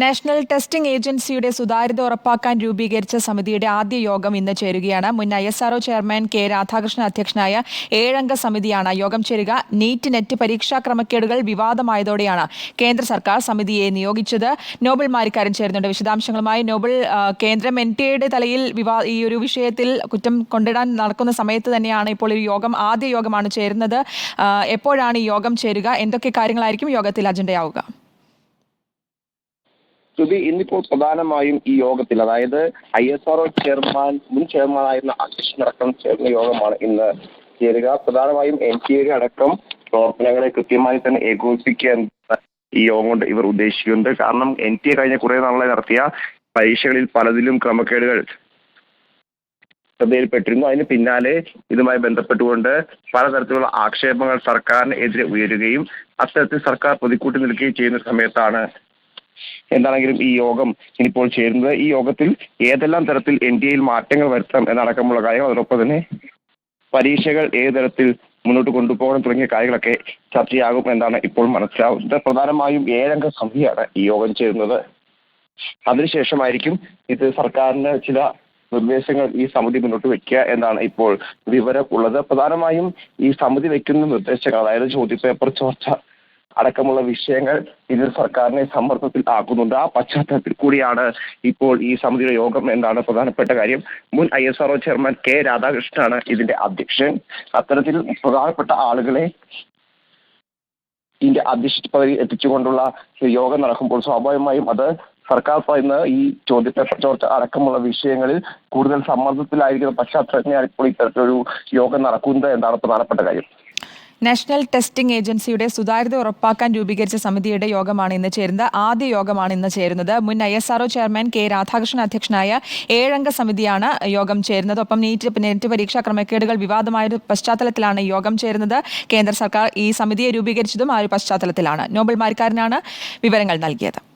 National testing ഏജൻസിയുടെ സുതാര്യത ഉറപ്പാക്കാൻ രൂപീകരിച്ച സമിതിയുടെ ആദ്യ യോഗം ഇന്ന് ചേരുകയാണ്. മുൻ I S R O chairman K Radhakrishnan അധ്യക്ഷനായ ഏഴംഗ സമിതിയാണ് യോഗം ചേരുക. നീറ്റ് നെറ്റ് പരീക്ഷാ ക്രമക്കേടുകൾ വിവാദമായതോടെയാണ് കേന്ദ്ര സർക്കാർ സമിതിയെ നിയോഗിച്ചത്. നോബൽ മാരിക്കാരൻ ചേരുന്നുണ്ട്. വിശദാംശങ്ങളുമായി നോബൽ കേന്ദ്രം എൻ ടി എയുടെ തലയിൽ വിവാ ഈ ഒരു വിഷയത്തിൽ കുറ്റം കൊണ്ടിടാൻ നടക്കുന്ന സമയത്ത് തന്നെയാണ് ഇപ്പോൾ ഈ യോഗം ആദ്യ യോഗമാണ് ചേരുന്നത്. എപ്പോഴാണ് ഈ യോഗം ചേരുക? എന്തൊക്കെ കാര്യങ്ങളായിരിക്കും യോഗത്തിൽ അജണ്ടയാവുക? ശ്രുതി ഇന്നിപ്പോൾ പ്രധാനമായും ഈ യോഗത്തിൽ അതായത് I S R O chairman മുൻ ചെയർമാൻ ചെയർമാനായിരുന്ന അധ്യക്ഷനടക്കം ചേർന്ന യോഗമാണ് ഇന്ന് ചേരുക. പ്രധാനമായും എൻ ടി എ അടക്കം പ്രവർത്തനങ്ങളെ കൃത്യമായി തന്നെ ഏകോപിപ്പിക്കുക ഈ യോഗം കൊണ്ട് ഇവർ ഉദ്ദേശിക്കുന്നുണ്ട്. കാരണം എൻ ടി എ കഴിഞ്ഞ കുറെ നാളെ നടത്തിയ പരീക്ഷകളിൽ പലതിലും ക്രമക്കേടുകൾ ശ്രദ്ധയിൽപ്പെട്ടിരുന്നു. അതിന് പിന്നാലെ ഇതുമായി ബന്ധപ്പെട്ടുകൊണ്ട് പലതരത്തിലുള്ള ആക്ഷേപങ്ങൾ സർക്കാരിനെതിരെ ഉയരുകയും അത്തരത്തിൽ സർക്കാർ പ്രതിക്കൂട്ടി നിൽക്കുകയും ചെയ്യുന്ന സമയത്താണ് എന്താണെങ്കിലും ഈ യോഗം ഇനിയിപ്പോൾ ചേരുന്നത്. ഈ യോഗത്തിൽ ഏതെല്ലാം തരത്തിൽ എൻ ഡി എയിൽ മാറ്റങ്ങൾ വരുത്താം എന്നടക്കമുള്ള കാര്യങ്ങൾ അതോടൊപ്പം തന്നെ പരീക്ഷകൾ ഏത് തരത്തിൽ മുന്നോട്ട് കൊണ്ടുപോകണം തുടങ്ങിയ കാര്യങ്ങളൊക്കെ ചർച്ചയാകും എന്നാണ് ഇപ്പോൾ മനസ്സിലാവുന്നത്. പ്രധാനമായും ഏഴംഗ സമിതിയാണ് ഈ യോഗം ചേരുന്നത്. അതിനുശേഷമായിരിക്കും ഇത് സർക്കാരിന് ചില നിർദ്ദേശങ്ങൾ ഈ സമിതി മുന്നോട്ട് വെക്കുക എന്നാണ് ഇപ്പോൾ വിവരം ഉള്ളത്. പ്രധാനമായും ഈ സമിതി വെക്കുന്ന നിർദ്ദേശങ്ങൾ അതായത് ചോദ്യപേപ്പർ ചോർച്ച അടക്കമുള്ള വിഷയങ്ങൾ ഇതിൽ സർക്കാരിനെ സമ്മർദ്ദത്തിൽ ആക്കുന്നുണ്ട്. ആ പശ്ചാത്തലത്തിൽ കൂടിയാണ് ഇപ്പോൾ ഈ സമിതിയുടെ യോഗം എന്നാണ് പ്രധാനപ്പെട്ട കാര്യം. മുൻ I S R O chairman K രാധാകൃഷ്ണനാണ് ഇതിന്റെ അധ്യക്ഷൻ. അത്തരത്തിൽ പ്രധാനപ്പെട്ട ആളുകളെ ഇതിന്റെ അധ്യക്ഷ പദവി എത്തിച്ചുകൊണ്ടുള്ള യോഗം നടക്കുമ്പോൾ സ്വാഭാവികമായും അത് സർക്കാർ പറയുന്ന ഈ ചോദ്യപേപ്പർ ചോർച്ച അടക്കമുള്ള വിഷയങ്ങളിൽ കൂടുതൽ സമ്മർദ്ദത്തിലായിരിക്കുന്ന പശ്ചാത്തലത്തിലാണ് ഇപ്പോൾ ഇത്തരത്തിലൊരു യോഗം നടക്കുന്നത് എന്നാണ് പ്രധാനപ്പെട്ട കാര്യം. നാഷണൽ ടെസ്റ്റിംഗ് ഏജൻസിയുടെ സുതാര്യത ഉറപ്പാക്കാൻ രൂപീകരിച്ച സമിതിയുടെ യോഗമാണ് ഇന്ന് ചേരുന്നത്. ആദ്യ യോഗമാണ് ഇന്ന് ചേരുന്നത്. മുൻ I S R O chairman K Radhakrishnan അധ്യക്ഷനായ ഏഴംഗ സമിതിയാണ് യോഗം ചേരുന്നത്. ഒപ്പം നീറ്റ് നെറ്റ് പരീക്ഷാ ക്രമക്കേടുകൾ വിവാദമായ പശ്ചാത്തലത്തിലാണ് യോഗം ചേരുന്നത്. കേന്ദ്ര സർക്കാർ ഈ സമിതിയെ രൂപീകരിച്ചതും ആ ഒരു പശ്ചാത്തലത്തിലാണ്. നോബൽ മാരിക്കാരനാണ് വിവരങ്ങൾ നൽകിയത്.